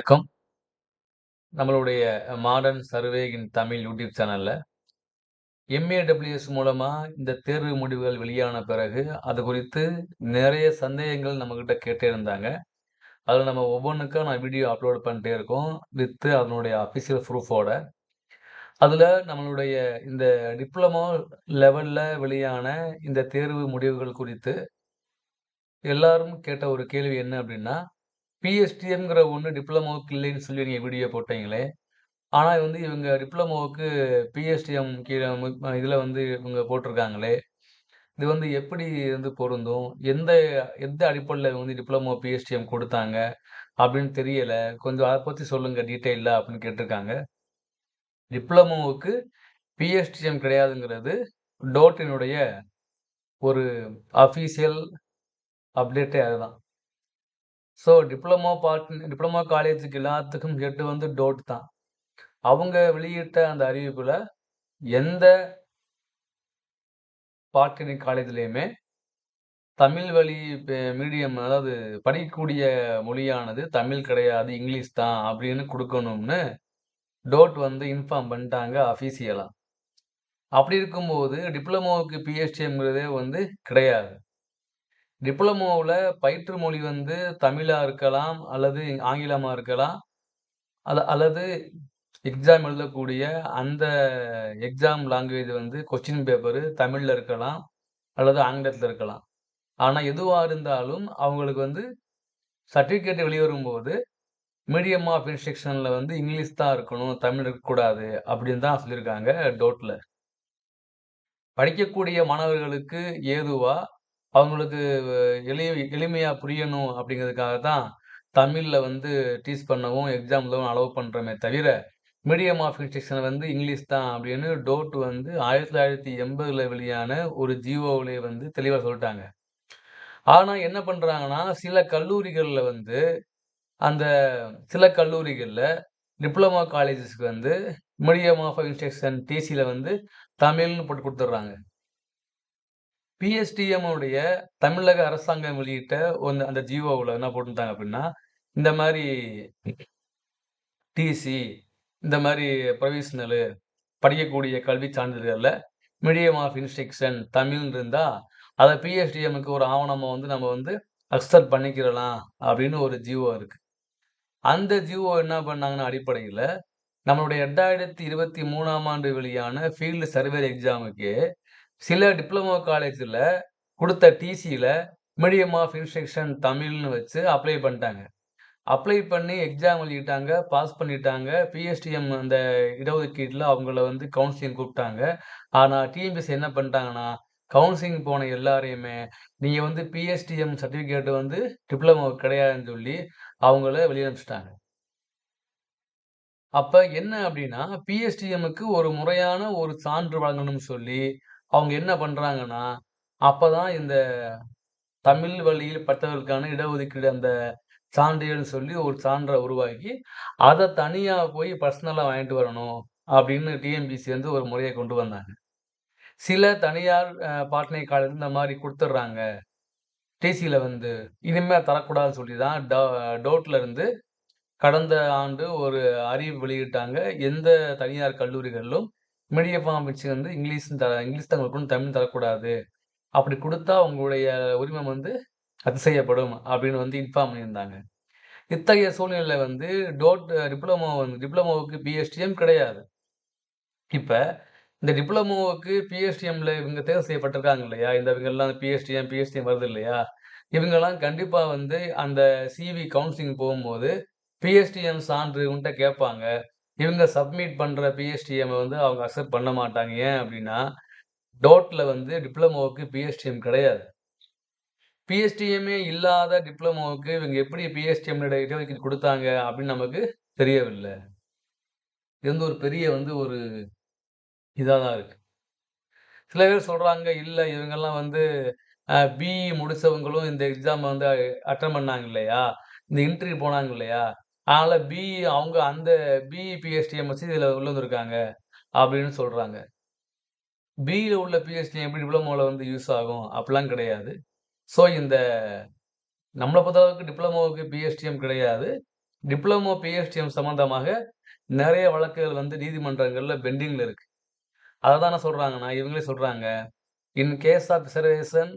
வணக்கம். நம்மளுடைய modern survey in Tamil YouTube சேனலில் எம்.ஏ.டபிள்யூ.எஸ் மூலமாக இந்த தேர்வு முடிவுகள் வெளியான பிறகு, அது குறித்து நிறைய சந்தேகங்கள் நம்மக்கிட்ட கேட்டே இருந்தாங்க. அதில் நம்ம ஒவ்வொன்றுக்கும் நான் வீடியோ அப்லோட் பண்ணிட்டே இருக்கோம். வித்து அதனுடைய அஃபிஷியல் ப்ரூஃபோட. அதில் நம்மளுடைய இந்த டிப்ளமோ லெவலில் வெளியான இந்த தேர்வு முடிவுகள் குறித்து எல்லாரும் கேட்ட ஒரு கேள்வி என்ன அப்படின்னா பிஎஸ்டிஎம்ங்கிற ஒன்று டிப்ளமோவுக்கு இல்லைன்னு சொல்லி நீங்கள் வீடியோ போட்டீங்களே! ஆனால் வந்து இவங்க டிப்ளமோவுக்கு பிஎஸ்டிஎம் கீழே இதில் வந்து இவங்க போட்டிருக்காங்களே! இது வந்து எப்படி வந்து பொருந்தும்? எந்த எந்த அடிப்படையில் வந்து டிப்ளமோ, பிஎஸ்டிஎம் கொடுத்தாங்க அப்படின்னு தெரியலை கொஞ்சம் அதை பற்றி சொல்லுங்கள் டீட்டெயிலாக அப்படின்னு கேட்டிருக்காங்க. டிப்ளமோவுக்கு பிஎஸ்டிஎம் கிடையாதுங்கிறது டோட்டினுடைய ஒரு அஃபீஷியல் அப்டேட்டே அதுதான். ஸோ டிப்ளமோ பார்ட் டிப்ளமோ காலேஜுக்கு எல்லாத்துக்கும் ஹெட் வந்து டோட் தான். அவங்க வெளியிட்ட அந்த அறிவிப்பில் எந்த பாலிடெக்னிக் காலேஜ்லேயுமே தமிழ் வழி மீடியம் அதாவது படிக்கக்கூடிய மொழியானது தமிழ் கிடையாது, இங்கிலீஷ் தான் அப்படின்னு கொடுக்கணும்னு டோட் வந்து இன்ஃபார்ம் பண்ணிட்டாங்க அஃபீஷியலாக அப்படி இருக்கும்போது டிப்ளமோவுக்கு பிஹெச்டிங்கிறதே வந்து கிடையாது. டிப்ளமோவில் பயிற்று மொழி வந்து தமிழாக இருக்கலாம், அல்லது ஆங்கிலமாக இருக்கலாம். அல அல்லது எக்ஸாம் எழுதக்கூடிய அந்த எக்ஸாம் லாங்குவேஜ் வந்து கொஸ்டின் பேப்பரு தமிழில் இருக்கலாம், அல்லது ஆங்கிலத்தில் இருக்கலாம். ஆனால் எதுவாக இருந்தாலும் அவங்களுக்கு வந்து சர்டிஃபிகேட் வெளிவரும்போது மீடியம் ஆஃப் இன்ஸ்ட்ரக்ஷனில் வந்து இங்கிலீஷ் தான் இருக்கணும், தமிழ் இருக்கக்கூடாது அப்படின்னு தான் சொல்லியிருக்காங்க டோட்டில் படிக்கக்கூடிய மாணவர்களுக்கு ஏதுவாக அவங்களுக்கு எளி எளிமையாக புரியணும் அப்படிங்கிறதுக்காக தான் தமிழில் வந்து டீச் பண்ணவும், எக்ஸாம்லவும் அலோவ் பண்ணுறமே தவிர, மீடியம் ஆஃப் இன்ஸ்ட்ரக்ஷன் வந்து இங்கிலீஷ் தான் அப்படின்னு டோட் வந்து 1980ல வெளியான ஒரு ஜிஓவிலேயே வந்து தெளிவாக சொல்லிட்டாங்க. ஆனால் என்ன பண்ணுறாங்கன்னா சில கல்லூரிகளில் வந்து அந்த சில கல்லூரிகளில் டிப்ளமா காலேஜஸ்க்கு வந்து மீடியம் ஆஃப் இன்ஸ்ட்ரக்ஷன் டிசியில் வந்து தமிழ்னு போட்டு கொடுத்துட்றாங்க. பிஎஸ்டிஎம்முடைய தமிழக அரசாங்கம் வெளியிட்ட ஒன்று அந்த ஜிஓவில் என்ன போட்டிருந்தாங்க அப்படின்னா இந்த மாதிரி டிசி, இந்த மாதிரி ப்ரொவிஷனலு படிக்கக்கூடிய கல்வி சான்றிதழ்களில் மீடியம் ஆஃப் இன்ஸ்ட்ரக்ஷன் தமிழ்னு இருந்தால் அதை பிஎஸ்டிஎம்க்கு ஒரு ஆவணமாக வந்து நம்ம வந்து அக்செப்ட் பண்ணிக்கிறலாம் அப்படின்னு ஒரு ஜிஓ இருக்குது அந்த ஜிஓ என்ன பண்ணாங்கன்னா அடிப்படையில் நம்மளுடைய 2023ஆம் ஆண்டு வெளியான ஃபீல்டு சர்வே எக்ஸாமுக்கு சில டிப்ளமோ காலேஜ்ல கொடுத்த டிசியில் மீடியம் ஆஃப் இன்ஸ்ட்ரக்ஷன் தமிழ்னு வச்சு அப்ளை பண்ணிட்டாங்க. அப்ளை பண்ணி எக்ஸாம் எழுதிட்டாங்க, பாஸ் பண்ணிட்டாங்க. பிஎஸ்டிஎம் அந்த இடஒதுக்கீட்டில் அவங்கள வந்து கவுன்சிலிங் கூப்பிட்டாங்க ஆனா டிஎம்பிஎஸ் என்ன பண்ணிட்டாங்கன்னா, கவுன்சிலிங் போன எல்லாரையுமே, நீங்க வந்து பிஎஸ்டிஎம் சர்டிபிகேட் வந்து டிப்ளமோ கிடையாதுன்னு சொல்லி அவங்கள வெளிய அனுப்பிச்சுட்டாங்க. அப்ப என்ன அப்படின்னா பிஎஸ்டிஎம்முக்கு ஒரு முறையான ஒரு சான்று வழங்கணும்னு சொல்லி, அவங்க என்ன பண்றாங்கன்னா, அப்பதான் இந்த தமிழ் வழியில் பட்டவர்களுக்கான இடஒதுக்கீடு அந்த சான்றிதழ்னு சொல்லி ஒரு சான்றை உருவாக்கி, அதை தனியாக போய் பர்சனலாக வாங்கிட்டு வரணும் அப்படின்னு டிஎம்பிசி வந்து ஒரு முறையை கொண்டு வந்தாங்க. சில தனியார் அ பாலிடெக்னிக் காலேஜ் இந்த மாதிரி கொடுத்துட்றாங்க டிசியில் வந்து இனிமேல் தரக்கூடாதுன்னு சொல்லி தான் டோ டோட்ல இருந்து கடந்த ஆண்டு ஒரு அறிவு வெளியிட்டாங்க. எந்த தனியார் கல்லூரிகளிலும் மீடிய அமைச்சு வந்து இங்கிலீஷ் த இங்கிலீஷ் தான் குடுக்கணும், தமிழ் தரக்கூடாது. அப்படி கொடுத்தா உங்களுடைய உரிமம் வந்து ரத்து செய்யப்படும் அப்படின்னு வந்து இன்ஃபார்ம் பண்ணியிருந்தாங்க. இத்தகைய சூழ்நிலையில் வந்து டோட் டிப்ளமோ வந்து டிப்ளமோவுக்கு பிஎஸ்டிஎம் கிடையாது. இப்போ இந்த டிப்ளமோவுக்கு பிஎஸ்டிஎம்ல இவங்க தேர்வு செய்யப்பட்டிருக்காங்க இல்லையா? இந்த இவங்கெல்லாம் பிஎஸ்டிஎம், பிஎஸ்டிஎம் வருது இல்லையா? இவங்கெல்லாம் கண்டிப்பாக வந்து அந்த சிவி கவுன்சிலிங் போகும்போது பிஎஸ்டிஎம் சான்று உன்ட்ட கேட்பாங்க. இவங்க சப்மிட் பண்ணுற பிஎஸ்டிஎம் வந்து அவங்க அக்செப்ட் பண்ண மாட்டாங்க. ஏன் அப்படின்னா டோட்டில் வந்து டிப்ளமோவுக்கு பிஎஸ்டிஎம் கிடையாது. பிஎஸ்டிஎம்மே இல்லாத டிப்ளமோவுக்கு இவங்க எப்படி பிஎஸ்டிஎம் இட கொடுத்தாங்க அப்படின்னு நமக்கு தெரியவில்லை இது வந்து ஒரு பெரிய வந்து ஒரு இதாக தான் இருக்கு. சில பேர் சொல்கிறாங்க இல்லை இவங்கெல்லாம் வந்து பிஇ முடித்தவங்களும் இந்த எக்ஸாம் வந்து அட்டன் பண்ணாங்க இல்லையா? இந்த இன்டர்வியூ போனாங்க இல்லையா? அதனால் பிஇ அவங்க அந்த பிஇ, பிஎஸ்டிஎம் வச்சு உள்ள வந்திருக்காங்க அப்படின்னு சொல்கிறாங்க பியில் உள்ள பிஎஸ்டி எப்படி டிப்ளமோவில் வந்து யூஸ் ஆகும்? அப்படிலாம் கிடையாது. ஸோ இந்த நம்மளை பொறுத்தளவுக்கு டிப்ளமோவுக்கு பிஎஸ்டிஎம் கிடையாது. டிப்ளமோ, பிஎஸ்டிஎம் சம்மந்தமாக நிறைய வழக்குகள் வந்து நீதிமன்றங்களில் பெண்டிங்கில் இருக்குது அதை தானே சொல்கிறாங்கண்ணா இவங்களே சொல்கிறாங்க in case of reservation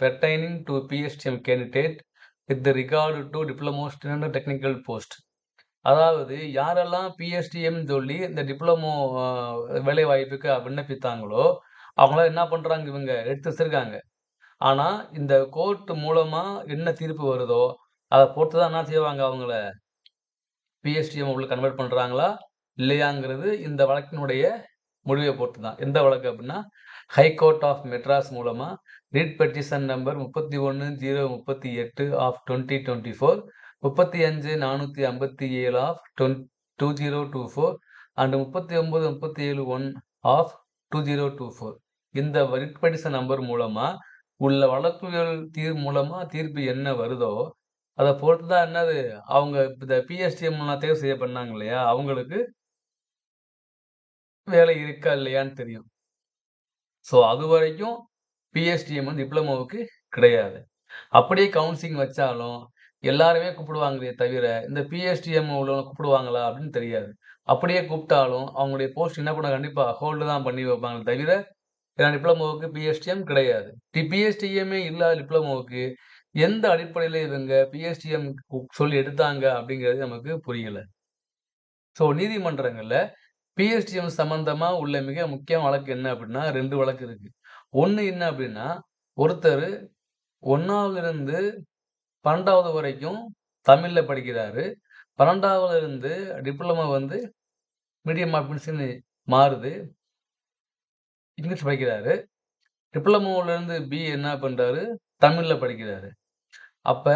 pertaining to PSTM candidate with regard to diploma standard technical post. அதாவது யாரெல்லாம் பிஎஸ்டிஎம் சொல்லி இந்த டிப்ளமோ வேலை வேலைவாய்ப்புக்கு விண்ணப்பித்தாங்களோ, அவங்களாம் என்ன பண்ணுறாங்க இவங்க எடுத்து வச்சிருக்காங்க. ஆனால் இந்த கோர்ட் மூலமாக என்ன தீர்ப்பு வருதோ, அதை பொறுத்து தான் என்ன செய்வாங்க அவங்கள பிஎஸ்டிஎம் உள்ள கன்வெர்ட் பண்ணுறாங்களா இல்லையாங்கிறது இந்த வழக்கினுடைய முடிவை போட்டு தான் எந்த வழக்கு அப்படின்னா ஹைகோர்ட் ஆஃப் மெட்ராஸ் மூலமாக ரீட் பெட்டிஷன் நம்பர் முப்பத்தி ஒன்று ஜீரோ முப்பத்தி எட்டு ஆஃப் டுவெண்ட்டி டுவெண்ட்டி ஃபோர் முப்பத்தி அஞ்சு நானூற்றி ஐம்பத்தி ஏழு of ton two zero two four and முப்பத்தி ஒம்பது முப்பத்தி ஏழு one of two zero two four இந்த ரீட் பெட்டிஷன் நம்பர் மூலமாக உள்ள வழக்குகள் தீர் மூலமாக தீர்ப்பு என்ன வருதோ அதை பொறுத்து தான் என்னது அவங்க இந்த பிஎஸ்டிஎம்லாம் தேர்வு செய்ய பண்ணாங்க இல்லையா அவங்களுக்கு வேலை இருக்கா? இல்லையான்னு தெரியும். ஸோ அது வரைக்கும் பிஎஸ்டிஎம் வந்து டிப்ளமோவுக்கு கிடையாது. அப்படியே கவுன்சிலிங் வச்சாலும் எல்லாருமே கூப்பிடுவாங்களே தவிர, இந்த பிஎஸ்டிஎம் உள்ளவங்க கூப்பிடுவாங்களா? அப்படின்னு தெரியாது. அப்படியே கூப்பிட்டாலும் அவங்களுடைய போஸ்ட் என்ன பண்ண கண்டிப்பாக ஹோல்டு தான் பண்ணி வைப்பாங்க தவிர, ஏன்னா டிப்ளமோவுக்கு பிஎஸ்டிஎம் கிடையாது. டி பிஎஸ்டிஎம்மே இல்லாத டிப்ளமோவுக்கு எந்த அடிப்படையில் இவங்க பிஎஸ்டிஎம் சொல்லி எடுத்தாங்க அப்படிங்கிறது நமக்கு புரியலை ஸோ நீதிமன்றங்களில் பிஎஸ்டிஎம் சம்மந்தமா உள்ள மிக முக்கிய வழக்கு என்ன அப்படின்னா ரெண்டு வழக்கு இருக்கு. ஒண்ணு என்ன அப்படின்னா, ஒருத்தரு 1வதுலருந்து 12வது வரைக்கும் தமிழ்ல படிக்கிறாரு. 12வதுலருந்து டிப்ளமோ வந்து மீடியம் ஆஃப் மாறுது. இங்கிலீஷ் படிக்கிறாரு. டிப்ளமோலேருந்து பி என்ன பண்றாரு? தமிழ்ல படிக்கிறாரு. அப்ப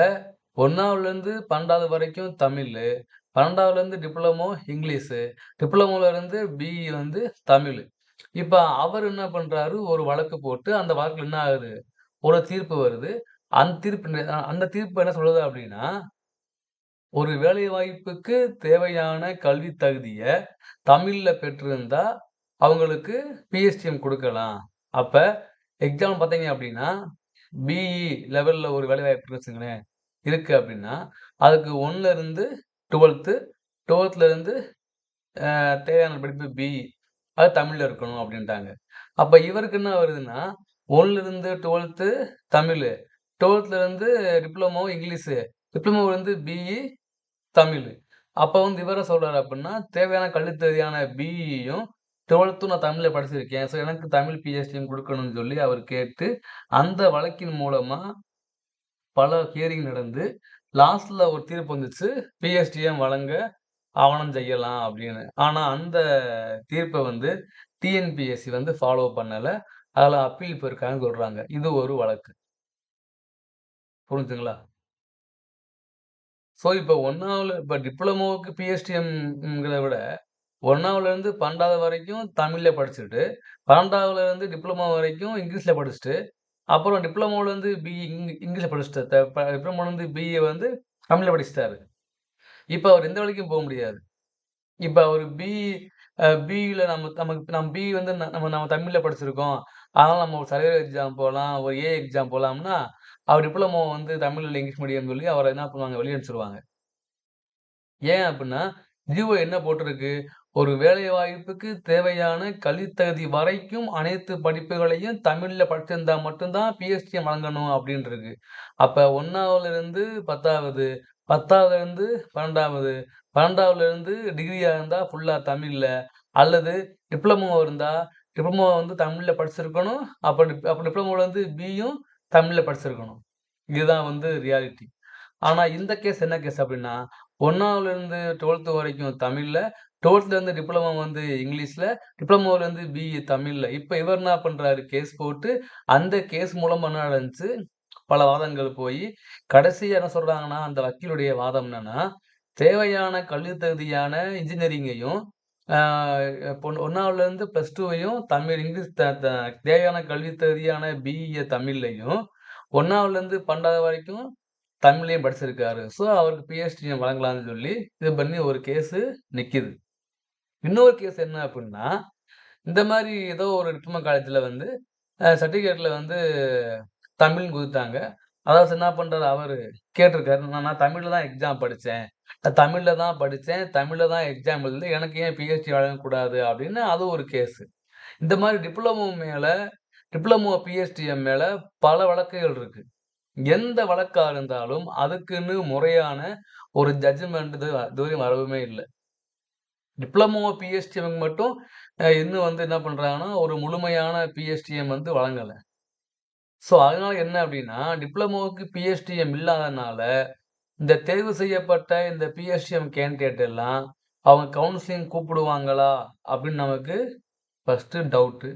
1வதுலருந்து 12வது வரைக்கும் தமிழ் 12வதுலருந்து டிப்ளமோ இங்கிலீஷு, டிப்ளமோலேருந்து பிஇ வந்து தமிழ் இப்போ அவர் என்ன பண்ணுறாரு ஒரு வழக்கு போட்டு அந்த வழக்கில் என்ன ஆகுது? ஒரு தீர்ப்பு வருது. அந்த தீர்ப்பு அந்த தீர்ப்பு என்ன சொல்லுது அப்படின்னா ஒரு வேலைவாய்ப்புக்கு தேவையான கல்வி தகுதியை தமிழில் பெற்றிருந்தா, அவங்களுக்கு பிஎஸ்டிஎம் கொடுக்கலாம் அப்போ எக்ஸாம் பார்த்தீங்க அப்படின்னா, பிஇ லெவலில் ஒரு வேலை வாய்ப்பு வச்சுக்கங்களேன். இருக்குது அப்படின்னா, அதுக்கு ஒன்றுலேருந்து டுவெல்த்து டுவெல்த்துலேருந்து தேவையான படிப்பு பிஇ. அது தமிழில் இருக்கணும் அப்படின்ட்டாங்க. அப்போ இவருக்கு என்ன வருதுன்னா, ஒன்னுலேருந்து டுவெல்த்து தமிழ் டுவெல்த்துலேருந்து டிப்ளமோ இங்கிலீஷு, டிப்ளமோலேருந்து பிஇ தமிழ் அப்போ வந்து இவரை சொல்கிறார் அப்படின்னா, தேவையான கல்வி தகுதியான பிஇயும், 12த்தும் நான் தமிழில் படிச்சிருக்கேன். ஸோ எனக்கு தமிழ் பிஹெச்டியும் கொடுக்கணும்னு சொல்லி அவர் கேட்டு, அந்த வழக்கின் மூலமாக பல ஹியரிங் நடந்து, லாஸ்ட்ல ஒரு தீர்ப்பு வந்துச்சு. பிஎஸ்டிஎம் வழங்க ஆவணம் செய்யலாம் அப்படின்னு. ஆனா அந்த தீர்ப்பை வந்து டிஎன்பிஎஸ்சி வந்து ஃபாலோ பண்ணல. அதுல அப்பீல் போயிருக்காங்கன்னு சொல்கிறாங்க இது ஒரு வழக்கு. புரிஞ்சுங்களா ஸோ இப்ப 1வதுல இப்ப டிப்ளமோவுக்கு பிஎஸ்டிஎம்ங்கிறத விட, 1வதுலருந்து 12வது வரைக்கும் தமிழ்ல படிச்சுட்டு, 12வதுலருந்து டிப்ளமோ வரைக்கும் இங்கிலீஷ்ல படிச்சுட்டு, அப்புறம் டிப்ளமோலருந்து பிஇ இங்கிலீஷில் படிச்சுட்டார் டிப்ளமோவில் வந்து பிஏ வந்து தமிழ்ல படிச்சுட்டாரு. இப்ப அவர் எந்த வேலைக்கும் போக முடியாது. இப்ப அவரு பி அ பிஇல நம்ம நமக்கு நம்ம பிஇ வந்து நம்ம நம்ம தமிழ்ல படிச்சிருக்கோம். அதனால் நம்ம ஒரு சர்வேயர் எக்ஸாம் போகலாம் ஒரு ஏ எக்ஸாம் போகலாம்னா அவர் டிப்ளமோ வந்து தமிழ் இங்கிலீஷ் மீடியம் சொல்லி அவரை என்ன பண்ணுவாங்க? வெளிய அனுப்பிச்சுருவாங்க. ஏன் அப்படின்னா, ஜிஓ என்ன போட்டிருக்கு? ஒரு வேலைவாய்ப்புக்கு தேவையான கல்வித்தகுதி வரைக்கும் அனைத்து படிப்புகளையும் தமிழில் படிச்சிருந்தா மட்டும்தான் பிஎஸ்டியை வழங்கணும் அப்படின்ட்டுருக்கு அப்போ ஒன்றாவதுலேருந்து பத்தாவது பத்தாவதுலேருந்து பன்னெண்டாவது பன்னெண்டாவதுலேருந்து டிகிரியாக இருந்தால் ஃபுல்லாக தமிழில் அல்லது டிப்ளமோ இருந்தால் டிப்ளமோ வந்து தமிழில் படிச்சிருக்கணும். அப்போ அப்போ அப்ப வந்து பியும் தமிழில் படிச்சிருக்கணும். இதுதான் வந்து ரியாலிட்டி. ஆனால் இந்த கேஸ் என்ன கேஸ் அப்படின்னா, 1வதுலருந்து 12த் வரைக்கும் தமிழில் டுவெல்த்துலேருந்து டிப்ளமோ வந்து இங்கிலீஷில் டிப்ளமோலேருந்து பிஇ தமிழில் இப்போ இவர் என்ன பண்ணுறாரு கேஸ் போட்டு, அந்த கேஸ் மூலமாக என்ன நடந்துச்சு? பல வாதங்கள் போய் கடைசி என்ன சொல்கிறாங்கன்னா அந்த வக்கீலுடைய வாதம் என்னன்னா, தேவையான கல்வி தகுதியான இன்ஜினியரிங்கையும், ஒன்றாவதுலேருந்து ப்ளஸ் டூவையும் தமிழ் இங்கிலீஷ் த தேவையான கல்வி தகுதியான பிஇய தமிழ்லயும், 1வதுலருந்து 12வது வரைக்கும் தமிழ்லேயும் படிச்சிருக்காரு. ஸோ அவருக்கு பிஎஸ்டிஎம் வழங்கலாம்னு சொல்லி, இது பண்ணி ஒரு கேஸு நிற்கிது இன்னொரு கேஸ் என்ன அப்படின்னா, இந்த மாதிரி ஏதோ ஒரு டிப்ளமோ காலேஜில் வந்து சர்டிஃபிகேட்டில் வந்து தமிழ்னு குதித்தாங்க அதாவது என்ன பண்றாரு அவர் கேட்டிருக்காரு. நான் தமிழில் தான் எக்ஸாம் படித்தேன் நான் தமிழில் தான் படித்தேன் தமிழில் தான் எக்ஸாம் எழுது எனக்கு ஏன் பிஹெச்டி வழங்கக்கூடாது அப்படின்னு அது ஒரு கேஸு. இந்த மாதிரி டிப்ளமோ மேலே டிப்ளமோ, பிஹெச்டிஎம் மேலே பல வழக்குகள் இருக்குது எந்த வழக்காக இருந்தாலும் அதுக்குன்னு முறையான ஒரு ஜட்ஜ்மெண்ட் இது இதுவரையும் வரவுமே இல்லை டிப்ளமோ, பிஹெச்டிஎம்க்கு மட்டும் இன்னும் வந்து என்ன பண்ணுறாங்கன்னா ஒரு முழுமையான பிஎஸ்டிஎம் வந்து வழங்கலை ஸோ அதனால என்ன அப்படின்னா டிப்ளமோவுக்கு பிஎஸ்டிஎம் இல்லாதனால, இந்த தேர்வு செய்யப்பட்ட இந்த பிஎஸ்டிஎம் கேண்டிடேட் எல்லாம், அவங்க கவுன்சிலிங் கூப்பிடுவாங்களா? அப்படின்னு நமக்கு ஃபஸ்ட்டு டவுட்டு.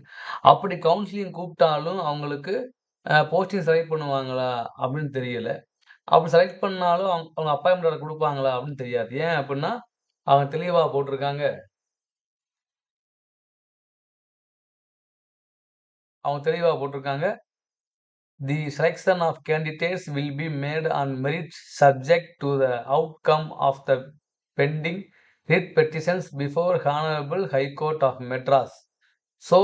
அப்படி கவுன்சிலிங் கூப்பிட்டாலும் அவங்களுக்கு போஸ்டிங் செலக்ட் பண்ணுவாங்களா? அப்படின்னு தெரியல. அப்படி செலக்ட் பண்ணாலும் அவங்க அவங்க அப்பாயின்மெண்ட் லெட்டர் கொடுப்பாங்களா அப்படின்னு தெரியாது. ஏன் அப்படின்னா அவங்க தெளிவாக போட்டிருக்காங்க அவங்க தெளிவாக போட்டிருக்காங்க. The selection of candidates will be made on merit subject to the outcome of the pending writ petitions before honourable High Court of Madras. So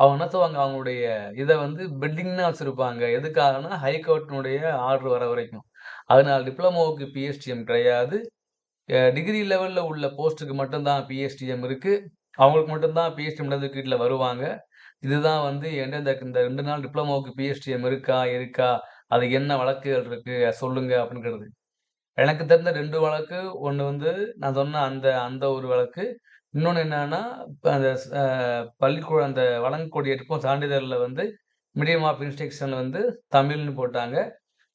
அவங்க என்ன சொல்லுவாங்க, அவங்களுடைய இதை வந்து பெட்டிங்னா வச்சுருப்பாங்க எதுக்காகனா எதுக்காகன்னா, ஹை கோர்ட்டினுடைய ஆர்டர் வர வரைக்கும். அதனால் டிப்ளமோவுக்கு பிஎஸ்டிஎம் கிடையாது. டிகிரி லெவலில் உள்ள போஸ்ட்டுக்கு மட்டும்தான் பிஎஸ்டிஎம் இருக்குது அவங்களுக்கு மட்டும்தான் பிஎஸ்டிஎம் கீட்டில் வருவாங்க. இதுதான் வந்து எந்தெந்த இந்த இந்த 2 நாள் டிப்ளமோவுக்கு பிஎஸ்டிஎம் இருக்கா? இருக்கா? அது என்ன வழக்குகள் இருக்குது சொல்லுங்க அப்படிங்கிறது. எனக்கு தெரிந்த ரெண்டு வழக்கு. ஒன்று வந்து நான் சொன்ன அந்த அந்த ஒரு வழக்கு. இன்னொன்னு என்னன்னா, அந்த ஸ் பள்ளிக்கூடம் அந்த வழங்கக்கூடிய டிப்ளமோ சான்றிதழ்ல வந்து மீடியம் ஆஃப் இன்ஸ்ட்ரக்ஷன் வந்து தமிழ்னு போட்டாங்க.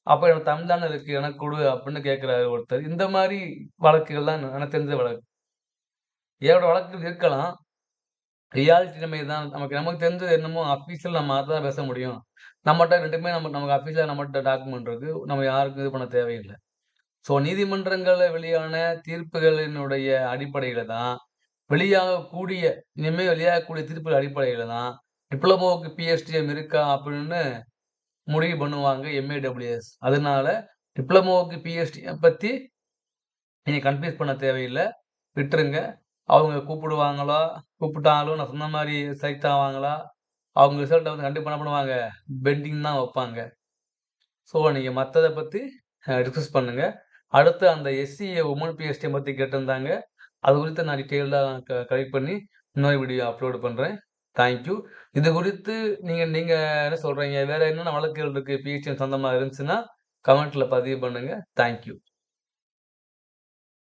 அப்ப எனக்கு தமிழ் தானே இருக்கு. எனக்கு கொடு அப்படின்னு கேட்குறாரு ஒருத்தர். இந்த மாதிரி வழக்குகள் தான் எனக்கு தெரிஞ்ச வழக்கு. ஏகப்பட்ட வழக்குகள் இருக்கலாம். ரியாலிட்டி நம்ம தான் நமக்கு நமக்கு தெரிஞ்சது என்னமோ அஃபீஷியல் நம்ம அத தான் பேச முடியும். நம்மகிட்ட ரெண்டுமே நம்ம நமக்கு அஃபீஷியலாக நம்மகிட்ட டாக்குமெண்ட் இருக்கு. நம்ம யாருக்கும் இது பண்ண தேவையில்லை ஸோ நீதிமன்றங்களில் வெளியான தீர்ப்புகளினுடைய அடிப்படையில தான், வெளியாகக்கூடிய இனிமேல் வெளியாகக்கூடிய தீர்ப்புகள் அடிப்படையில் தான், டிப்ளமோவுக்கு பிஎஸ்டிஎம் இருக்கா? அப்படின்னு முடிவு பண்ணுவாங்க எம்ஏடபிள்யூஎஸ். அதனால டிப்ளமோவுக்கு பிஎஸ்டிஎம் பற்றி நீங்கள் கன்ஃப்யூஸ் பண்ண தேவையில்லை விட்டுருங்க. அவங்க கூப்பிடுவாங்களா? கூப்பிட்டாலும் நான் சொன்ன மாதிரி செலக்ட் ஆவாங்களா? அவங்க ரிசல்ட்டை வந்து கண்டிப்பாக என்ன பண்ணுவாங்க? பெண்டிங் தான் வைப்பாங்க ஸோ நீங்கள் மற்றதை பற்றி டிஸ்கஸ் பண்ணுங்கள் அடுத்து அந்த எஸ்சி, உமன் பிஎஸ்டியை பற்றி கேட்டிருந்தாங்க. அது குறித்து நான் டீட்டெயில்டாக க கலெக்ட் பண்ணி இன்னொரு வீடியோ அப்லோடு பண்ணுறேன் தேங்க் யூ. இது குறித்து நீங்கள் நீங்கள் என்ன சொல்கிறீங்க வேற என்னென்ன வழக்குகள் இருக்குது பிஹெச்எம் சொந்தமாக இருந்துச்சுன்னா, கமெண்ட்டில் பதிவு பண்ணுங்க. Thank you.